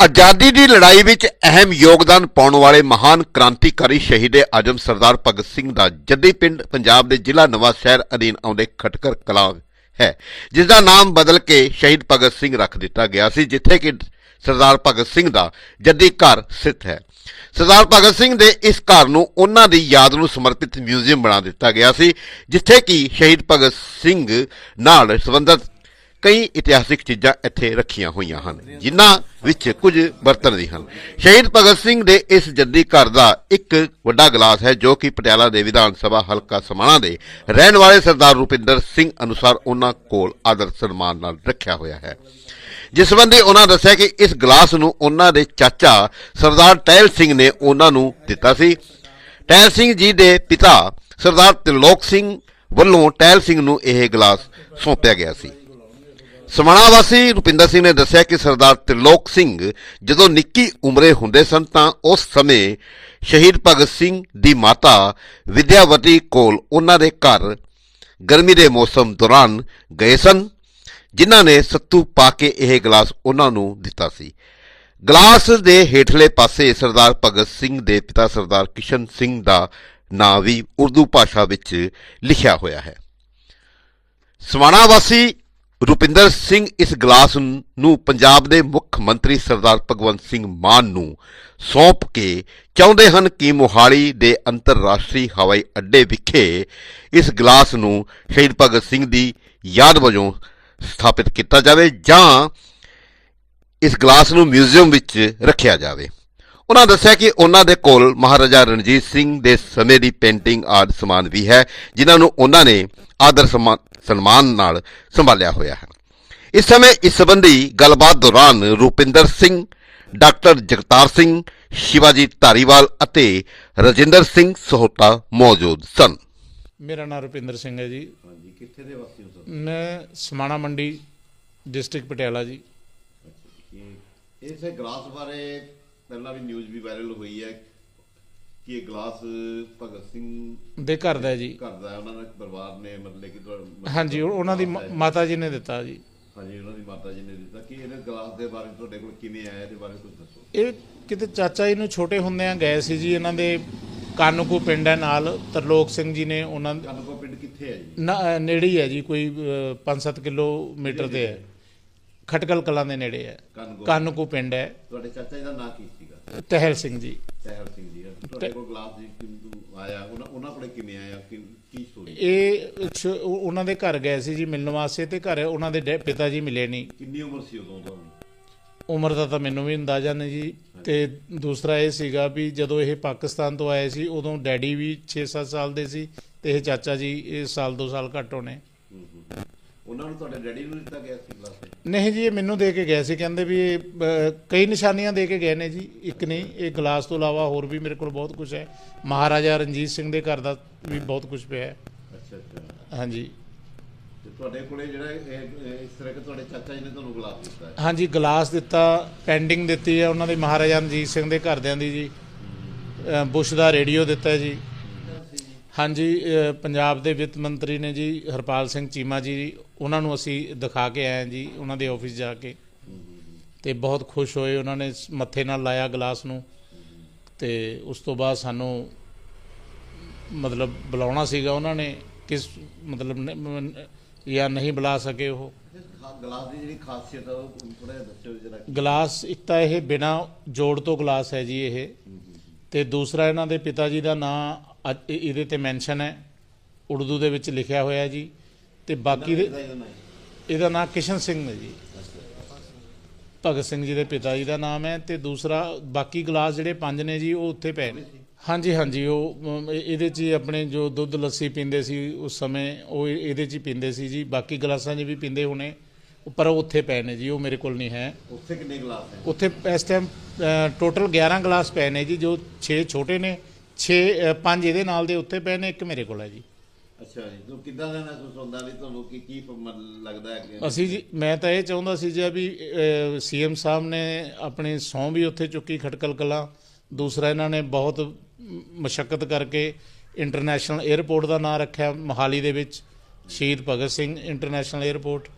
ਆਜ਼ਾਦੀ ਦੀ ਲੜਾਈ ਵਿੱਚ ਅਹਿਮ ਯੋਗਦਾਨ ਪਾਉਣ ਵਾਲੇ ਮਹਾਨ ਕ੍ਰਾਂਤੀਕਾਰੀ ਸ਼ਹੀਦ ਆਜਮ ਸਰਦਾਰ ਭਗਤ ਸਿੰਘ ਦਾ ਜੱਦੀ ਪਿੰਡ ਪੰਜਾਬ ਦੇ ਜ਼ਿਲ੍ਹਾ ਨਵਾਂ ਸ਼ਹਿਰ ਅਧੀਨ ਆਉਂਦੇ ਖਟਕਰ ਕਲਾਂ ਹੈ, ਜਿਸ ਦਾ ਨਾਮ ਬਦਲ ਕੇ ਸ਼ਹੀਦ ਭਗਤ ਸਿੰਘ ਰੱਖ ਦਿੱਤਾ ਗਿਆ ਸੀ, ਜਿੱਥੇ ਕਿ ਸਰਦਾਰ ਭਗਤ ਸਿੰਘ ਦਾ ਜੱਦੀ ਘਰ ਸਥਿਤ ਹੈ। ਸਰਦਾਰ ਭਗਤ ਸਿੰਘ ਦੇ ਇਸ ਘਰ ਨੂੰ ਉਹਨਾਂ ਦੀ ਯਾਦ ਨੂੰ ਸਮਰਪਿਤ ਮਿਊਜ਼ੀਅਮ ਬਣਾ ਦਿੱਤਾ ਗਿਆ ਸੀ, ਜਿੱਥੇ ਕਿ ਸ਼ਹੀਦ ਭਗਤ ਸਿੰਘ ਨਾਲ ਸੰਬੰਧਿਤ ਕਈ ਇਤਿਹਾਸਿਕ ਚੀਜ਼ਾਂ ਇੱਥੇ ਰੱਖੀਆਂ ਹੋਈਆਂ ਹਨ, ਜਿਨ੍ਹਾਂ ਵਿੱਚ ਕੁਝ ਬਰਤਨ ਵੀ ਹਨ। ਸ਼ਹੀਦ ਭਗਤ ਸਿੰਘ ਦੇ ਇਸ ਜੱਦੀ ਘਰ ਦਾ ਇੱਕ ਵੱਡਾ ਗਲਾਸ ਹੈ, ਜੋ ਕਿ ਪਟਿਆਲਾ ਦੇ ਵਿਧਾਨ ਸਭਾ ਹਲਕਾ ਸਮਾਣਾ ਦੇ ਰਹਿਣ ਵਾਲੇ ਸਰਦਾਰ ਰੁਪਿੰਦਰ ਸਿੰਘ ਅਨੁਸਾਰ ਉਹਨਾਂ ਕੋਲ ਆਦਰ ਸਨਮਾਨ ਨਾਲ ਰੱਖਿਆ ਹੋਇਆ ਹੈ। ਜਿਸ ਸੰਬੰਧੀ ਉਹਨਾਂ ਦੱਸਿਆ ਕਿ ਇਸ ਗਲਾਸ ਨੂੰ ਉਹਨਾਂ ਦੇ ਚਾਚਾ ਸਰਦਾਰ ਟਹਿਲ ਸਿੰਘ ਨੇ ਉਹਨਾਂ ਨੂੰ ਦਿੱਤਾ ਸੀ। ਟਹਿਲ ਸਿੰਘ ਜੀ ਦੇ ਪਿਤਾ ਸਰਦਾਰ ਤਿਲੋਕ ਸਿੰਘ ਵੱਲੋਂ ਟਹਿਲ ਸਿੰਘ ਨੂੰ ਇਹ ਗਲਾਸ ਸੌਂਪਿਆ ਗਿਆ ਸੀ। ਸਮਾਣਾ ਵਾਸੀ ਰੁਪਿੰਦਰ ਸਿੰਘ ਨੇ ਦੱਸਿਆ ਕਿ ਸਰਦਾਰ ਤਿਲੋਕ ਸਿੰਘ ਜਦੋਂ ਨਿੱਕੀ ਉਮਰੇ ਹੁੰਦੇ ਸਨ ਤਾਂ ਉਸ ਸਮੇਂ ਸ਼ਹੀਦ ਭਗਤ ਸਿੰਘ ਦੀ ਮਾਤਾ ਵਿਦਿਆਵਤੀ ਕੋਲ ਉਹਨਾਂ ਦੇ ਘਰ ਗਰਮੀ ਦੇ ਮੌਸਮ ਦੌਰਾਨ ਗਏ ਸਨ, ਜਿਨ੍ਹਾਂ ਨੇ ਸੱਤੂ ਪਾ ਕੇ ਇਹ ਗਲਾਸ ਉਹਨਾਂ ਨੂੰ ਦਿੱਤਾ ਸੀ। ਗਲਾਸ ਦੇ ਹੇਠਲੇ ਪਾਸੇ ਸਰਦਾਰ ਭਗਤ ਸਿੰਘ ਦੇ ਪਿਤਾ ਸਰਦਾਰ ਕਿਸ਼ਨ ਸਿੰਘ ਦਾ ਨਾਂ ਵੀ ਉਰਦੂ ਭਾਸ਼ਾ ਵਿੱਚ ਲਿਖਿਆ ਹੋਇਆ ਹੈ। ਸਮਾਣਾ ਵਾਸੀ ਰੁਪਿੰਦਰ ਸਿੰਘ ਇਸ ਗਲਾਸ ਨੂੰ ਪੰਜਾਬ ਦੇ ਮੁੱਖ ਮੰਤਰੀ ਸਰਦਾਰ ਭਗਵੰਤ ਸਿੰਘ ਮਾਨ ਨੂੰ ਸੌਂਪ ਕੇ ਚਾਹੁੰਦੇ ਹਨ ਕਿ ਮੋਹਾਲੀ ਦੇ ਅੰਤਰਰਾਸ਼ਟਰੀ ਹਵਾਈ ਅੱਡੇ ਵਿਖੇ ਇਸ ਗਲਾਸ ਨੂੰ ਸ਼ਹੀਦ ਭਗਤ ਸਿੰਘ ਦੀ ਯਾਦ ਵਜੋਂ ਸਥਾਪਿਤ ਕੀਤਾ ਜਾਵੇ ਜਾਂ ਇਸ ਗਲਾਸ ਨੂੰ ਮਿਊਜ਼ੀਅਮ ਵਿੱਚ ਰੱਖਿਆ ਜਾਵੇ। ਉਹਨਾਂ ਦੱਸਿਆ ਕਿ ਉਹਨਾਂ ਦੇ ਕੋਲ ਮਹਾਰਾਜਾ ਰਣਜੀਤ ਸਿੰਘ ਦੇ ਸਮੇਂ ਦੀ ਪੇਂਟਿੰਗ ਆਦਿ ਸਮਾਨ ਵੀ ਹੈ, ਜਿਨ੍ਹਾਂ ਨੂੰ ਉਹਨਾਂ ਨੇ ਆਦਰ ਸਨਮਾਨ ਨਾਲ ਸੰਭਾਲਿਆ ਹੋਇਆ ਹੈ। ਇਸ ਸਮੇਂ ਇਸ ਸੰਬੰਧੀ ਗੱਲਬਾਤ ਦੌਰਾਨ ਰੂਪਿੰਦਰ ਸਿੰਘ ਡਾਕਟਰ ਜਗਤਾਰ ਸਿੰਘ ਸ਼ਿਵਾਜੀ ਧਾਰੀਵਾਲ ਅਤੇ ਰਜਿੰਦਰ ਸਿੰਘ ਸਹੋਤਾ ਮੌਜੂਦ ਸਨ। ਮੇਰਾ ਨਾਮ ਰੁਪਿੰਦਰ ਸਿੰਘ ਹੈ ਜੀ। ਹਾਂਜੀ ਕਿੱਥੇ ਦੇ ਵਾਸੀ ਹੋ ਮੈਂ ਸਮਾਣਾ ਮੰਡੀ ਡਿਸਟ੍ਰਿਕਟ ਪਟਿਆਲਾ ਜੀ। ਇਸੇ ਗਲਾਸ ਬਾਰੇ ਪਹਿਲਾਂ ਵੀ ਨਿਊਜ਼ ਵੀ ਵਾਇਰਲ ਹੋਈ ਹੈ ਕਿ ਇਹ ਗਲਾਸ ਭਗਤ ਸਿੰਘ ਦੇ ਘਰ ਦਾ ਜੀ। ਘਰ ਦਾ ਉਹਨਾਂ ਦੇ ਪਰਿਵਾਰ ਨੇ ਮਤਲਬ ਕਿ ਹਾਂਜੀ ਉਹ- ਉਹਨਾਂ ਦੀ ਮਾਤਾ ਜੀ। ਨੇ ਦਿੱਤਾ ਜੀ। ਹਾਂਜੀ ਉਹਨਾਂ ਦੀ ਮਾਤਾ ਜੀ ਨੇ ਦਿੱਤਾ। ਕਿ ਇਹਦੇ ਗਲਾਸ ਦੇ ਬਾਰੇ ਤੁਹਾਡੇ ਕੋਲ ਕਿਵੇਂ ਆਇਆ ਇਹਦੇ ਬਾਰੇ ਕੁਝ ਦੱਸੋ। ਇਹ ਕਿਤੇ ਚਾਚਾ ਜੀ ਨੂੰ ਛੋਟੇ ਹੁੰਦਿਆਂ ਗਏ ਸੀ ਜੀ ਇਹਨਾਂ ਦੇ ਕਾਨੂੰਕੂ ਪਿੰਡ ਹੈ ਨਾਲ। ਤਰਲੋਕ ਸਿੰਘ ਜੀ ਨੇ ਉਹਨਾਂ ਕਨਕੋ ਪਿੰਡ ਕਿੱਥੇ ਹੈ ਜੀ? ਨੇੜੇ ਹੀ ਹੈ ਜੀ ਕੋਈ 5-7 ਕਿਲੋਮੀਟਰ ਤੇ ਹੈ ਖਟਕਲ ਕਲਾਂ ਦੇ ਨੇੜੇ ਹੈ। ਕਨਕੋ ਪਿੰਡ ਹੈ। ਤੁਹਾਡੇ ਚਾਚਾ ਜੀ ਦਾ ਨਾਂ ਕੀ ਸੀਗਾ ਤਹਿਲ ਸਿੰਘ ਜੀ। ਸਹਿਰ ਸਿੰਘ ਜੀ ਤੁਹਾਡੇ ਕੋਲ ਗਲਾਸ ਜੀ ਕਿੰਦੂ ਆਇਆ? ਉਹਨਾਂ ਉਹਨਾਂ ਕੋਲੇ ਕਿਵੇਂ ਆਇਆ? ਕਿ ਕੀ ਸਟੋਰੀ ਇਹ ਉਹ- ਉਹਨਾਂ ਦੇ ਘਰ ਗਏ ਸੀ ਜੀ ਮਿਲਣ ਵਾਸਤੇ ਤੇ ਘਰ ਉਹਨਾਂ ਦੇ ਡੈ- ਪਿਤਾ ਜੀ ਮਿਲੇ ਨਹੀਂ ਕਿੰਨੀ ਉਮਰ ਸੀ ਉਦੋਂ ਤੁਹਾਨੂੰ ਉਮਰ ਦਾ ਤਾਂ ਮੈਨੂੰ ਵੀ ਅੰਦਾਜ਼ਾ ਨਹੀਂ ਜੀ। ਤੇ ਦੂਸਰਾ ਇਹ ਸੀਗਾ ਵੀ ਜਦੋਂ ਇਹ ਪਾਕਿਸਤਾਨ ਤੋਂ ਆਏ ਸੀ ਉਦੋਂ ਡੈਡੀ ਵੀ 6-7 ਸਾਲ ਦੇ ਸੀ ਤੇ ਇਹ ਚਾਚਾ ਜੀ ਇਹ ਸਾਲ 2 ਸਾਲ ਘੱਟ ਹੋਣੇ। ਉਹਨਾਂ ਨੂੰ ਤੁਹਾਡੇ ਡੈਡੀ ਨੂੰ ਦਿੱਤਾ ਗਿਆ ਸੀ ਗਲਾਸ ਨਹੀਂ ਜੀ ਇਹ ਮੈਨੂੰ ਦੇ ਕੇ ਗਏ ਸੀ ਕਹਿੰਦੇ ਵੀ ਇਹ ਅ, ਕਈ ਨਿਸ਼ਾਨੀਆਂ ਦੇ ਕੇ ਗਏ ਨੇ ਜੀ ਇੱਕ ਨਹੀਂ ਇਹ ਗਲਾਸ ਤੋਂ ਇਲਾਵਾ ਹੋਰ ਵੀ ਮੇਰੇ ਕੋਲ ਬਹੁਤ ਕੁਝ ਹੈ। ਮਹਾਰਾਜਾ ਰਣਜੀਤ ਸਿੰਘ ਦੇ ਘਰ ਦਾ ਵੀ ਬਹੁਤ ਕੁਝ ਪਿਆ ਹੈ। ਅੱਛਾ ਅੱਛਾ। ਹਾਂਜੀ। ਤੇ ਤੁਹਾਡੇ ਕੋਲੇ ਜਿਹੜਾ ਇਹ- ਇਹ ਇਸ ਤਰ੍ਹਾਂ ਕਿ ਤੁਹਾਡੇ ਚਾਚਾ ਜੀ ਨੇ ਤੁਹਾਨੂੰ ਗਲਾਸ ਦਿੱਤਾ ਹੈ? ਹਾਂਜੀ ਗਲਾਸ ਦਿੱਤਾ ਪੈਂਡਿੰਗ ਦਿੱਤੀ ਹੈ ਉਹਨਾਂ ਦੇ ਮਹਾਰਾਜਾ ਰਣਜੀਤ ਸਿੰਘ ਦੇ ਘਰਦਿਆਂ ਦੀ ਜੀ। ਅ, ਬੁਸ਼ ਦਾ ਰੇਡੀਓ ਦਿੱਤਾ ਹੈ ਜੀ। ਹਾਂਜੀ ਅ, ਪੰਜਾਬ ਦੇ ਵਿੱਤ ਮੰਤਰੀ ਨੇ ਜੀ ਹਰਪਾਲ ਸਿੰਘ ਚੀਮਾ ਜੀ ਉਹਨਾਂ ਨੂੰ ਅਸੀਂ ਦਿਖਾ ਕੇ ਆਏ ਜੀ ਉਹਨਾਂ ਦੇ ਆਫਿਸ ਜਾ ਕੇ। ਤੇ ਬਹੁਤ ਖੁਸ਼ ਹੋਏ ਉਹਨਾਂ ਨੇ ਮੱਥੇ ਨਾਲ ਲਾਇਆ ਗਲਾਸ ਨੂੰ। ਤੇ ਉਸ ਤੋਂ ਬਾਅਦ ਸਾਨੂੰ ਮਤਲਬ ਬੁਲਾਉਣਾ ਸੀਗਾ ਉਹਨਾਂ ਨੇ ਕਿਸ ਮਤਲਬ ਨ- ਜਾਂ ਨਹੀਂ ਬੁਲਾ ਸਕੇ ਉਹ। ਗਲਾਸ ਦੀ ਜਿਹੜੀ ਖਾਸੀਅਤ ਹੈ ਉਹ ਥੋੜਾ ਜਿਹਾ ਦੱਸਿਓ ਜਰਾ। ਗਲਾਸ ਇੱਕ ਤਾਂ ਇਹ ਬਿਨਾ ਜੋੜ ਤੋਂ ਗਲਾਸ ਹੈ ਜੀ ਇਹ। ਤੇ ਦੂਸਰਾ ਇਹਨਾਂ ਦੇ ਪਿਤਾ ਜੀ ਦਾ ਨਾਮ ਇਹਦੇ ਤੇ ਮੈਂਸ਼ਨ ਹੈ। ਉਰਦੂ ਦੇ ਵਿੱਚ ਲਿਖਿਆ ਹੋਇਆ ਜੀ। ਤੇ ਬਾਕੀ ਦੇ ਇਹਦਾ ਨਾਮ ਕਿਸ਼ਨ ਸਿੰਘ ਹੈ ਜੀ। ਭਗਤ ਸਿੰਘ ਜੀ ਦੇ ਪਿਤਾ ਜੀ ਦਾ ਨਾਮ ਹੈ ਤੇ ਦੂਸਰਾ ਬਾਕੀ ਗਲਾਸ ਜਿਹੜੇ ਪੰਜ ਨੇ ਜੀ ਉਹ ਉੱਥੇ ਪਏ ਨੇ। ਹਾਂਜੀ ਹਾਂਜੀ ਉਹ ਇਹਦੇ 'ਚ ਆਪਣੇ ਜੋ ਦੁੱਧ ਲੱਸੀ ਪੀਂਦੇ ਸੀ ਉਸ ਸਮੇਂ ਉਹ ਇਹ- ਇਹਦੇ 'ਚ ਹੀ ਪੀਂਦੇ ਸੀ ਜੀ। ਬਾਕੀ ਗਲਾਸਾਂ 'ਚ ਵੀ ਪੀਂਦੇ ਹੋਣੇ ਪਰ ਉਹ ਉੱਥੇ ਪਏ ਨੇ ਜੀ ਉਹ ਮੇਰੇ ਕੋਲ ਨਹੀਂ ਹੈ। ਉੱਥੇ ਕਿੰਨੇ ਗਲਾਸ ਹੈ ਉੱਥੇ ਇਸ ਟਾਈਮ ਟੋਟਲ 11 ਗਲਾਸ ਪਏ ਨੇ ਜੀ ਜੋ 6 ਛੋਟੇ ਨੇ 6 5 ਇਹਦੇ ਨਾਲ ਦੇ ਉੱਤੇ ਪਏ ਨੇ ਇੱਕ ਮੇਰੇ ਕੋਲ ਹੈ ਜੀ। ਅੱਛਾ ਜੀ, ਤੋ ਕਿੱਦਾਂ ਦਾ ਮਹਿਸੂਸ ਹੁੰਦਾ ਵੀ ਤੁਹਾਨੂੰ ਕੀ ਕੀ ਲੱਗਦਾ ਹੈ ਕਿ ਅਸੀਂ ਜੀ, ਮੈਂ ਤਾਂ ਇਹ ਚਾਹੁੰਦਾ ਸੀ ਜੀ ਵੀ ਸੀਐਮ ਸਾਹਿਬ ਨੇ ਆਪਣੀ ਸਹੁੰ ਵੀ ਉੱਥੇ ਚੁੱਕੀ ਖਟਕਲ ਕਲਾਂ। ਦੂਸਰਾ ਇਹਨਾਂ ਨੇ ਬਹੁਤ ਮਸ਼ੱਕਤ ਕਰਕੇ ਇੰਟਰਨੈਸ਼ਨਲ 에ਅਰਪੋਰਟ ਦਾ ਨਾਮ ਰੱਖਿਆ ਮੋਹਾਲੀ ਦੇ ਵਿੱਚ, ਸ਼ਹੀਦ ਭਗਤ ਸਿੰਘ ਇੰਟਰਨੈਸ਼ਨਲ 에ਅਰਪੋਰਟ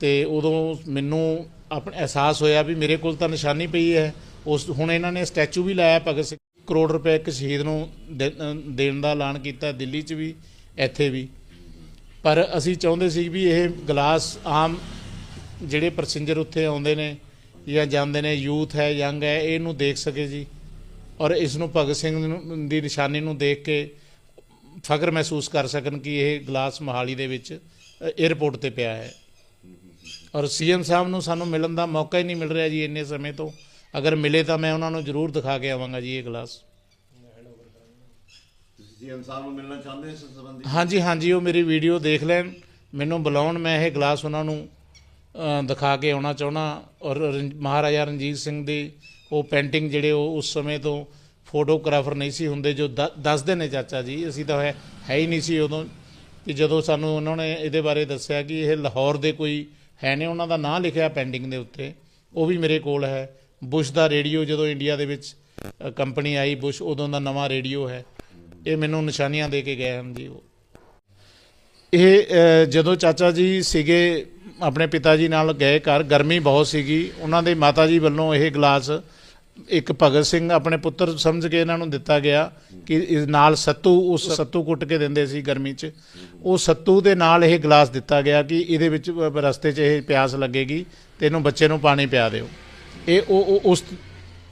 ਤੇ ਉਦੋਂ ਮੈਨੂੰ ਆਪਣੇ ਅਹਿਸਾਸ ਹੋਇਆ ਵੀ ਮੇਰੇ ਕੋਲ ਤਾਂ ਨਿਸ਼ਾਨੀ ਪਈ ਹੈ। ਉਸ ਹੁਣ ਇਹਨਾਂ ਨੇ ਸਟੈਚੂ ਵੀ ਲਾਇਆ ਭਗਤ ਸਿੰਘ। ਕਰੋੜ ਰੁਪਏ ਇੱਕ ਸ਼ਹੀਦ ਨੂੰ ਦੇ- ਦੇਣ ਦਾ ਐਲਾਨ ਕੀਤਾ ਦਿੱਲੀ 'ਚ ਵੀ। ਇੱਥੇ ਵੀ। ਪਰ ਅਸੀਂ ਚਾਹੁੰਦੇ ਸੀ ਵੀ ਇਹ ਗਲਾਸ ਆਮ ਜਿਹੜੇ ਪੈਸੇਂਜਰ ਉੱਥੇ ਆਉਂਦੇ ਨੇ ਜਾਂ ਜਾਂਦੇ ਨੇ ਯੂਥ ਹੈ ਯੰਗ ਹੈ, ਇਹਨੂੰ ਦੇਖ ਸਕੇ ਜੀ। ਔਰ ਇਸ ਨੂੰ ਭਗਤ ਸਿੰਘ ਦੀ ਨਿਸ਼ਾਨੀ ਨੂੰ ਦੇਖ ਕੇ ਫਖਰ ਮਹਿਸੂਸ ਕਰ ਸਕਣ ਕਿ ਇਹ ਗਲਾਸ ਮੋਹਾਲੀ ਦੇ ਵਿੱਚ 에ਅਰਪੋਰਟ ਤੇ ਪਿਆ ਹੈ। ਔਰ ਸੀਐਮ ਸਾਹਿਬ ਨੂੰ ਸਾਨੂੰ ਮਿਲਣ ਦਾ ਮੌਕਾ ਹੀ ਨਹੀਂ ਮਿਲ ਰਿਹਾ ਜੀ ਇੰਨੇ ਸਮੇਂ ਤੋਂ। ਅਗਰ ਮਿਲੇ ਤਾਂ ਮੈਂ ਉਹਨਾਂ ਨੂੰ ਜ਼ਰੂਰ ਦਿਖਾ ਕੇ ਆਵਾਂਗਾ ਜੀ ਇਹ ਗਲਾਸ। ਸੀਐਮ ਸਾਹਿਬ ਨੂੰ ਮਿਲਣਾ ਚਾਹੁੰਦੇ ਇਸ ਸੰਬੰਧੀ? ਹਾਂਜੀ ਹਾਂਜੀ, ਉਹ ਮੇਰੀ ਵੀਡੀਓ ਦੇਖ ਲੈਣ। ਮੈਨੂੰ ਬੁਲਾਉਣ, ਮੈਂ ਇਹ ਗਲਾਸ ਉਹਨਾਂ ਨੂੰ ਦਿਖਾ ਕੇ ਆਉਣਾ ਚਾਹੁੰਦਾ। ਔਰ ਰਣ- ਮਹਾਰਾਜਾ ਰਣਜੀਤ ਸਿੰਘ ਦੀ ਉਹ ਪੇਂਟਿੰਗ ਜਿਹੜੇ ਉਹ ਉਸ ਸਮੇਂ ਤੋਂ ਫੋਟੋਗ੍ਰਾਫਰ ਨਹੀਂ ਸੀ ਹੁੰਦੇ, ਜੋ ਦੱਸਦੇ ਨੇ ਚਾਚਾ ਜੀ। ਅਸੀਂ ਤਾਂ ਹੈ ਹੈ ਹੀ ਨਹੀਂ ਸੀ ਉਦੋਂ। ਕਿ ਜਦੋਂ ਸਾਨੂੰ ਉਹਨਾਂ ਨੇ ਇਹਦੇ ਬਾਰੇ ਦੱਸਿਆ ਕਿ ਇਹ ਲਾਹੌਰ ਦੇ ਕੋਈ ਹੈ ਨੇ, ਉਹਨਾਂ ਦਾ ਨਾਂ ਲਿਖਿਆ ਪੈਂਟਿੰਗ ਦੇ ਉੱਤੇ। ਉਹ ਵੀ ਮੇਰੇ ਕੋਲ ਹੈ। ਬੁਸ਼ ਦਾ ਰੇਡੀਓ ਜਦੋਂ ਇੰਡੀਆ ਦੇ ਵਿੱਚ ਕੰਪਨੀ ਆਈ, ਬੁਸ਼ ਉਦੋਂ ਦਾ ਨਵਾਂ ਰੇਡੀਓ ਹੈ। ਇਹ ਮੈਨੂੰ ਨਿਸ਼ਾਨੀਆਂ ਦੇ ਕੇ ਗਏ ਹਨ ਜੀ ਉਹ। ਇਹ ਜਦੋਂ ਚਾਚਾ ਜੀ ਸੀਗੇ, ਆਪਣੇ ਪਿਤਾ ਜੀ ਨਾਲ ਗਏ ਘਰ, ਗਰਮੀ ਬਹੁਤ ਸੀਗੀ, ਉਹਨਾਂ ਦੇ ਮਾਤਾ ਜੀ ਵੱਲੋਂ ਇਹ ਗਲਾਸ ਇੱਕ ਭਗਤ ਸਿੰਘ ਆਪਣੇ ਪੁੱਤਰ ਸਮਝ ਕੇ ਇਹਨਾਂ ਨੂੰ ਦਿੱਤਾ ਗਿਆ ਕਿ ਇਸ ਨਾਲ ਸੱਤੂ, ਉਸ ਸੱਤੂ ਕੁੱਟ ਕੇ ਦਿੰਦੇ ਸੀ ਗਰਮੀ 'ਚ। ਉਹ ਸੱਤੂ ਦੇ ਨਾਲ ਇਹ ਗਲਾਸ ਦਿੱਤਾ ਗਿਆ ਕਿ ਇਹਦੇ ਵਿੱਚ ਰਸਤੇ 'ਚ ਇਹ ਪਿਆਸ ਲੱਗੇਗੀ, ਤੇ ਇਹਨੂੰ ਬੱਚੇ ਨੂੰ ਪਾਣੀ ਪਿਆ ਦਿਓ। ਇਹ ਉਹ ਉਸ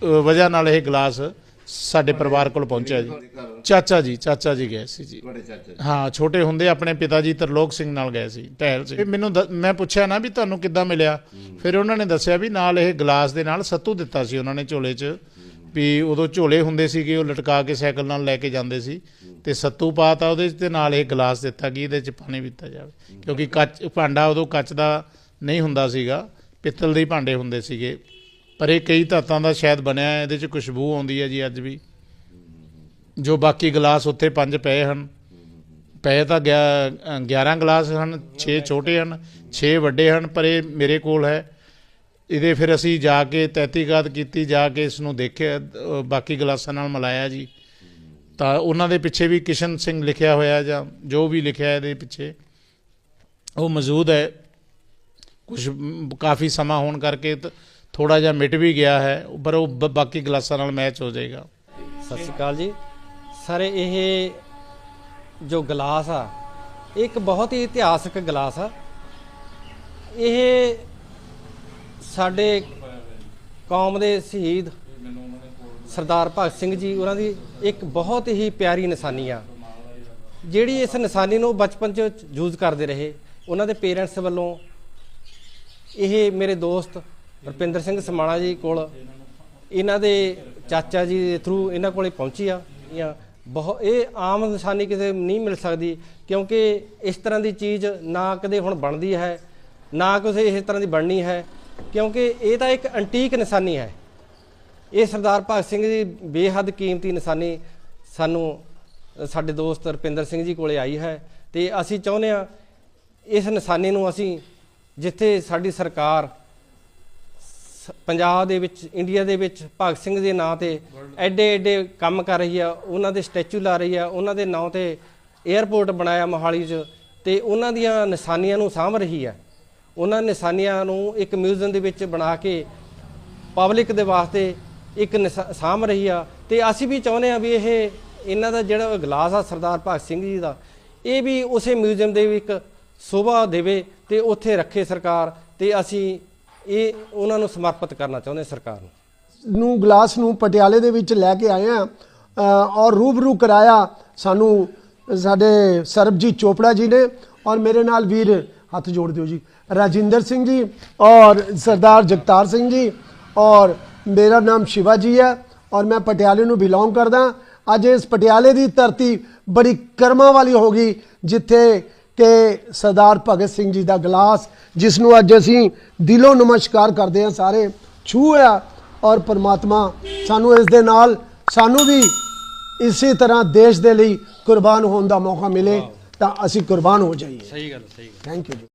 ਵਜ੍ਹਾ ਨਾਲ ਇਹ ਗਲਾਸ ਸਾਡੇ ਪਰਿਵਾਰ ਕੋਲ ਪਹੁੰਚਿਆ ਜੀ। ਚਾਚਾ ਜੀ ਚਾਚਾ ਜੀ ਗਏ ਸੀ ਜੀ। ਤੁਹਾਡੇ ਚਾਚਾ ਜੀ। ਹਾਂ ਛੋਟੇ ਹੁੰਦੇ ਆਪਣੇ ਪਿਤਾ ਜੀ ਤਰਲੋਕ ਸਿੰਘ ਨਾਲ ਗਏ ਸੀ ਟਹਿਲ ਸੀ। ਮੈਨੂੰ ਮੈਂ ਪੁੱਛਿਆ ਨਾ ਵੀ ਤੁਹਾਨੂੰ ਕਿੱਦਾਂ ਮਿਲਿਆ? ਫਿਰ ਉਹਨਾਂ ਨੇ ਦੱਸਿਆ ਵੀ ਨਾਲ ਇਹ ਗਲਾਸ ਦੇ ਨਾਲ ਸੱਤੂ ਦਿੱਤਾ ਸੀ ਉਹਨਾਂ ਨੇ ਝੋਲੇ 'ਚ ਵੀ ਉਦੋਂ ਝੋਲੇ ਹੁੰਦੇ ਸੀਗੇ ਉਹ ਲਟਕਾ ਕੇ ਸਾਈਕਲ ਨਾਲ ਲੈ ਕੇ ਜਾਂਦੇ ਸੀ। ਤੇ ਸੱਤੂ ਪਾਤਾ ਉਹਦੇ 'ਚ ਤੇ ਨਾਲ ਇਹ ਗਲਾਸ ਦਿੱਤਾ ਕਿ ਇਹਦੇ 'ਚ ਪਾਣੀ ਪੀਤਾ ਜਾਵੇ। ਕਿਉਂਕਿ ਕੱਚ ਭਾਂਡਾ ਉਦੋਂ ਕੱਚ ਦਾ ਨਹੀਂ ਹੁੰਦਾ ਸੀਗਾ ਪਿੱਤਲ ਦੇ ਭਾਂਡੇ ਹੁੰਦੇ ਸੀਗੇ। ਪਰ ਇਹ ਕਈ ਧਾਤਾਂ ਦਾ ਸ਼ਾਇਦ ਬਣਿਆ ਹੈ, ਇਹਦੇ 'ਚ ਖੁਸ਼ਬੂ ਆਉਂਦੀ ਹੈ ਜੀ ਅੱਜ ਵੀ। ਜੋ ਬਾਕੀ ਗਲਾਸ ਉੱਥੇ ਪੰਜ ਪਏ ਹਨ। ਪਏ ਤਾਂ ਗਿਆ- ਅ, 11 ਗਲਾਸ ਹਨ 6 ਛੋਟੇ ਹਨ 6 ਵੱਡੇ ਹਨ ਪਰ ਇਹ ਮੇਰੇ ਕੋਲ ਹੈ। ਇਹਦੇ ਫਿਰ ਅਸੀਂ ਜਾ ਕੇ ਤਹਿਕੀਕਾਤ ਕੀਤੀ ਜਾ ਕੇ ਇਸ ਨੂੰ ਦੇਖਿਆ ਬਾਕੀ ਗਲਾਸਾਂ ਨਾਲ ਮਿਲਾਇਆ ਜੀ। ਤਾਂ ਉਹਨਾਂ ਦੇ ਪਿੱਛੇ ਵੀ ਕਿਸ਼ਨ ਸਿੰਘ ਲਿਖਿਆ ਹੋਇਆ ਜਾਂ ਜੋ ਵੀ ਲਿਖਿਆ ਇਹਦੇ ਪਿੱਛੇ ਉਹ ਮੌਜੂਦ ਹੈ। ਕੁਝ ਕਾਫੀ ਸਮਾਂ ਹੋਣ ਕਰਕੇ ਥੋੜਾ ਜਿਹਾ ਮਿਟ ਵੀ ਗਿਆ ਹੈ, ਪਰ ਉਹ ਬ- ਬਾਕੀ ਗਲਾਸਾਂ ਨਾਲ ਮੈਚ ਹੋ ਜਾਏਗਾ। ਸਤਿ ਸ਼੍ਰੀ ਅਕਾਲ ਜੀ। ਸਰ, ਇਹ ਜੋ ਗਲਾਸ ਆ, ਇਹ ਇੱਕ ਬਹੁਤ ਹੀ ਇਤਿਹਾਸਕ ਗਲਾਸ ਆ। ਇਹ ਸਾਡੇ ਕੌਮ ਦੇ ਸ਼ਹੀਦ ਸਰਦਾਰ ਭਗਤ ਸਿੰਘ ਜੀ, ਉਹਨਾਂ ਦੀ ਇੱਕ ਬਹੁਤ ਹੀ ਪਿਆਰੀ ਨਿਸ਼ਾਨੀ ਆ। ਜਿਹੜੀ ਇਸ ਨਿਸ਼ਾਨੀ ਨੂੰ ਬਚਪਨ 'ਚ ਯੂਜ਼ ਕਰਦੇ ਰਹੇ। ਉਹਨਾਂ ਦੇ ਪੇਰੈਂਟਸ ਵੱਲੋਂ ਇਹ ਮੇਰੇ ਦੋਸਤ ਰੁਪਿੰਦਰ ਸਿੰਘ ਸਮਾਣਾ ਜੀ ਕੋਲ, ਇਹਨਾਂ ਦੇ ਚਾਚਾ ਜੀ ਦੇ ਥਰੂ ਇਹਨਾਂ ਕੋਲੇ ਪਹੁੰਚੀ ਆ, ਜਾਂ ਬਹੁਤ ਇਹ ਆਮ ਇਨਸਾਨੀ ਕਿਸੇ ਨਹੀਂ ਮਿਲ ਸਕਦੀ, ਕਿਉਂਕਿ ਇਸ ਤਰ੍ਹਾਂ ਦੀ ਚੀਜ਼ ਨਾ ਕਦੇ ਹੁਣ ਬਣਦੀ ਹੈ, ਨਾ ਕਿਸੇ ਇਸ ਤਰ੍ਹਾਂ ਦੀ ਬਣਨੀ ਹੈ, ਕਿਉਂਕਿ ਇਹ ਤਾਂ ਇੱਕ ਐਂਟੀਕ ਨਿਸ਼ਾਨੀ ਹੈ। ਇਹ ਸਰਦਾਰ ਭਗਤ ਸਿੰਘ ਦੀ ਬੇਹੱਦ ਕੀਮਤੀ ਨਿਸ਼ਾਨੀ ਸਾਨੂੰ, ਸਾਡੇ ਦੋਸਤ ਰੁਪਿੰਦਰ ਸਿੰਘ ਜੀ ਕੋਲੇ ਆਈ ਹੈ, ਤੇ ਅਸੀਂ ਚਾਹੁੰਦੇ ਹਾਂ, ਇਸ ਨਿਸ਼ਾਨੀ ਨੂੰ ਅਸੀਂ ਜਿੱਥੇ ਸਾਡੀ ਸਰਕਾਰ ਪੰਜਾਬ ਦੇ ਵਿੱਚ, ਇੰਡੀਆ ਦੇ ਵਿੱਚ ਭਗਤ ਸਿੰਘ ਦੇ ਨਾਂ ਤੇ ਐਡੇ ਐਡੇ ਕੰਮ ਕਰ ਰਹੀ ਆ, ਉਹਨਾਂ ਦੇ ਸਟੈਚੂ ਲਾ ਰਹੀ ਆ, ਉਹਨਾਂ ਦੇ ਨਾਂ ਤੇ 에ਅਰਪੋਰਟ ਬਣਾਇਆ ਮੋਹਾਲੀ 'ਚ ਤੇ ਉਹਨਾਂ ਦੀਆਂ ਨਿਸ਼ਾਨੀਆਂ ਨੂੰ ਸਾਂਭ ਰਹੀ ਆ। ਉਹਨਾਂ ਨਿਸ਼ਾਨੀਆਂ ਨੂੰ ਇੱਕ ਮਿਊਜ਼ੀਅਮ ਦੇ ਵਿੱਚ ਬਣਾ ਕੇ ਪਬਲਿਕ ਦੇ ਵਾਸਤੇ ਇੱਕ ਨਿਸ਼ਾ- ਸਾਂਭ ਰਹੀ ਆ ਤੇ ਅਸੀਂ ਵੀ ਚਾਹੁੰਦੇ ਆ ਵੀ ਇਹ, ਇਹਨਾਂ ਦਾ ਜਿਹੜਾ ਗਲਾਸ ਆ ਸਰਦਾਰ ਭਗਤ ਸਿੰਘ ਜੀ ਦਾ, ਇਹ ਵੀ ਉਸੇ ਮਿਊਜ਼ੀਅਮ ਦੇ ਵੀ ਇੱਕ ਸ਼ੋਭਾ ਦੇਵੇ ਤੇ ਉੱਥੇ ਰੱਖੇ ਸਰਕਾਰ ਤੇ ਅਸੀਂ ਇਹ ਉਹਨਾਂ ਨੂੰ ਸਮਰਪਿਤ ਕਰਨਾ ਚਾਹੁੰਦੇ ਸਰਕਾਰ ਨੂੰ। ਨੂੰ ਗਲਾਸ ਨੂੰ ਪਟਿਆਲੇ ਦੇ ਵਿੱਚ ਲੈ ਕੇ ਆਏ ਆ ਔਰ ਰੂਬਰੂ ਕਰਾਇਆ ਸਾਨੂੰ ਸਾਡੇ ਸਰਬਜੀਤ ਚੋਪੜਾ ਜੀ ਨੇ, ਔਰ ਮੇਰੇ ਨਾਲ ਵੀਰ ਹੱਥ ਜੋੜ ਦਿਓ ਜੀ, ਰਾਜਿੰਦਰ ਸਿੰਘ ਜੀ ਔਰ ਸਰਦਾਰ ਜਗਤਾਰ ਸਿੰਘ ਜੀ, ਔਰ ਮੇਰਾ ਨਾਮ ਸ਼ਿਵਾ ਜੀ ਹੈ, ਔਰ ਮੈਂ ਪਟਿਆਲੇ ਨੂੰ ਬਿਲੋਂਗ ਕਰਦਾ ਅੱਜ ਇਸ ਪਟਿਆਲੇ ਦੀ ਧਰਤੀ ਬੜੀ ਕਰਮਾਂ ਵਾਲੀ ਹੋ ਗਈ, ਜਿੱਥੇ ਕਿ ਸਰਦਾਰ ਭਗਤ ਸਿੰਘ ਜੀ ਦਾ ਗਲਾਸ ਜਿਸ ਨੂੰ ਅੱਜ ਅਸੀਂ ਦਿਲੋਂ ਨਮਸਕਾਰ ਕਰਦੇ ਹਾਂ ਸਾਰੇ ਛੂਹਿਆ ਔਰ ਪਰਮਾਤਮਾ ਸਾਨੂੰ ਇਸ ਦੇ ਨਾਲ ਸਾਨੂੰ ਵੀ ਇਸੇ ਤਰ੍ਹਾਂ ਦੇਸ਼ ਦੇ ਲਈ ਕੁਰਬਾਨ ਹੋਣ ਦਾ ਮੌਕਾ ਮਿਲੇ ਤਾਂ ਅਸੀਂ ਕੁਰਬਾਨ ਹੋ ਜਾਈਏ। ਸਹੀ ਗੱਲ ਸਹੀ ਥੈਂਕ ਯੂ